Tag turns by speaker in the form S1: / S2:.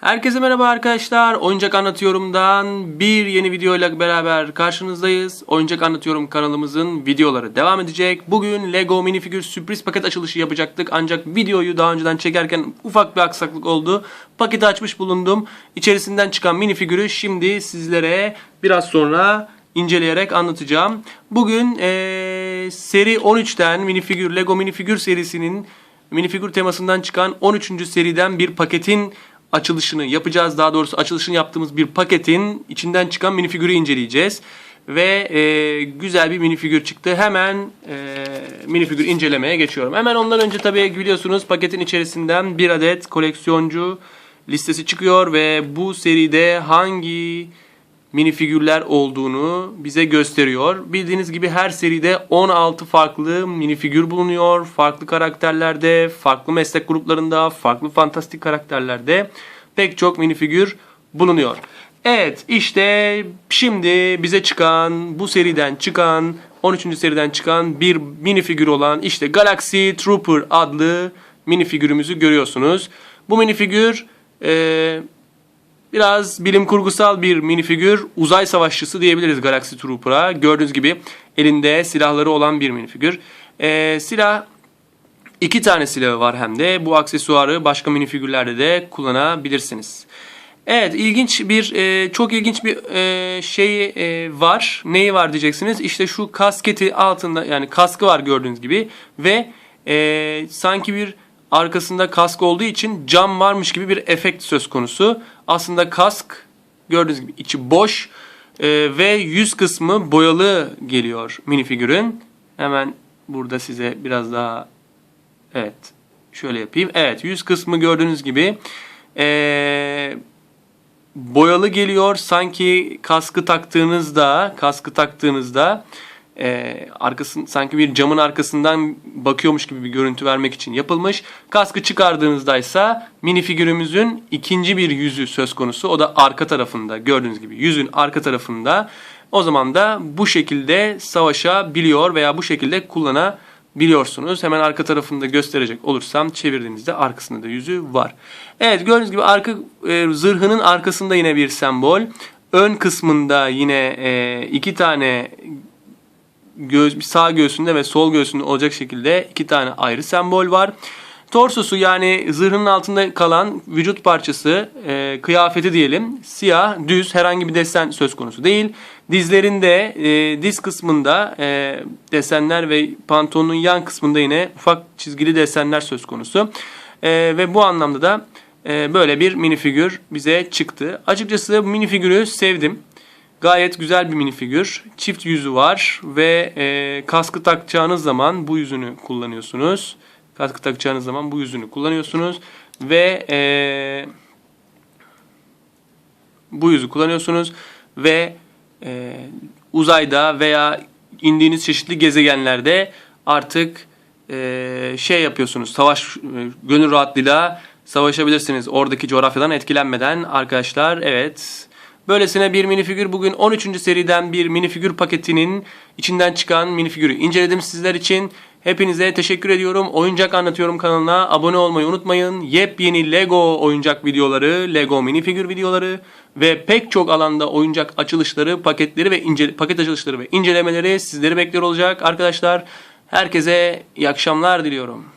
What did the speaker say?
S1: Herkese merhaba arkadaşlar. Oyuncak Anlatıyorum'dan bir yeni videoyla beraber karşınızdayız. Oyuncak Anlatıyorum kanalımızın videoları devam edecek. Bugün Lego minifigür sürpriz paket açılışı yapacaktık. Ancak videoyu daha önceden çekerken ufak bir aksaklık oldu. Paketi açmış bulundum. İçerisinden çıkan minifigürü şimdi sizlere biraz sonra inceleyerek anlatacağım. Bugün eee, seri 13'ten minifigür Lego minifigür serisinin minifigür temasından çıkan 13. seriden bir paketin açılışını yapacağız. Daha doğrusu açılışını yaptığımız bir paketin içinden çıkan minifigürü inceleyeceğiz. Ve e, güzel bir minifigür çıktı. Hemen e, minifigür incelemeye geçiyorum. Hemen ondan önce tabii biliyorsunuz paketin içerisinden bir adet koleksiyoncu listesi çıkıyor ve bu seride hangi minifigürler olduğunu bize gösteriyor. Bildiğiniz gibi her seride 16 farklı minifigür bulunuyor. Farklı karakterlerde, farklı meslek gruplarında, farklı fantastik karakterlerde pek çok minifigür bulunuyor. Evet işte şimdi bize çıkan bu seriden çıkan 13. seriden çıkan bir minifigür olan işte Galaxy Trooper adlı minifigürümüzü görüyorsunuz. Bu minifigür eee Biraz bilim kurgusal bir minifigür, uzay savaşçısı diyebiliriz Galaxy Trooper'a. Gördüğünüz gibi elinde silahları olan bir minifigür. Ee, silah iki tane silahı var hem de. Bu aksesuarı başka minifigürlerde de kullanabilirsiniz. Evet ilginç bir e, çok ilginç bir e, şey e, var. Neyi var diyeceksiniz. İşte şu kasketi altında yani kaskı var gördüğünüz gibi ve e, sanki bir arkasında kask olduğu için cam varmış gibi bir efekt söz konusu. Aslında kask gördüğünüz gibi içi boş e, ve yüz kısmı boyalı geliyor minifigürün. Hemen burada size biraz daha evet şöyle yapayım. Evet yüz kısmı gördüğünüz gibi e, boyalı geliyor. Sanki kaskı taktığınızda kaskı taktığınızda e, arkasın sanki bir camın arkasından bakıyormuş gibi bir görüntü vermek için yapılmış. Kaskı çıkardığınızda ise minifigürümüzün ikinci bir yüzü söz konusu. O da arka tarafında gördüğünüz gibi yüzün arka tarafında. O zaman da bu şekilde savaşabiliyor veya bu şekilde kullanabiliyorsunuz. Hemen arka tarafında gösterecek olursam çevirdiğinizde arkasında da yüzü var. Evet gördüğünüz gibi arka e, zırhının arkasında yine bir sembol. Ön kısmında yine e, iki tane göğüs, sağ göğsünde ve sol göğsünde olacak şekilde iki tane ayrı sembol var. Torsosu yani zırhının altında kalan vücut parçası, e, kıyafeti diyelim siyah, düz herhangi bir desen söz konusu değil. Dizlerinde, e, diz kısmında e, desenler ve pantolonun yan kısmında yine ufak çizgili desenler söz konusu. E, ve bu anlamda da e, böyle bir minifigür bize çıktı. Açıkçası bu minifigürü sevdim. Gayet güzel bir minifigür. Çift yüzü var ve e, kaskı takacağınız zaman bu yüzünü kullanıyorsunuz. Kaskı takacağınız zaman bu yüzünü kullanıyorsunuz ve e, bu yüzü kullanıyorsunuz ve e, uzayda veya indiğiniz çeşitli gezegenlerde artık e, şey yapıyorsunuz. Savaş e, gönül rahatlığıyla savaşabilirsiniz. Oradaki coğrafyadan etkilenmeden arkadaşlar. Evet. Böylesine bir minifigür bugün 13. seriden bir minifigür paketinin içinden çıkan minifigürü inceledim sizler için. Hepinize teşekkür ediyorum. Oyuncak Anlatıyorum kanalına abone olmayı unutmayın. Yepyeni Lego oyuncak videoları, Lego minifigür videoları ve pek çok alanda oyuncak açılışları, paketleri ve ince, paket açılışları ve incelemeleri sizleri bekliyor olacak arkadaşlar. Herkese iyi akşamlar diliyorum.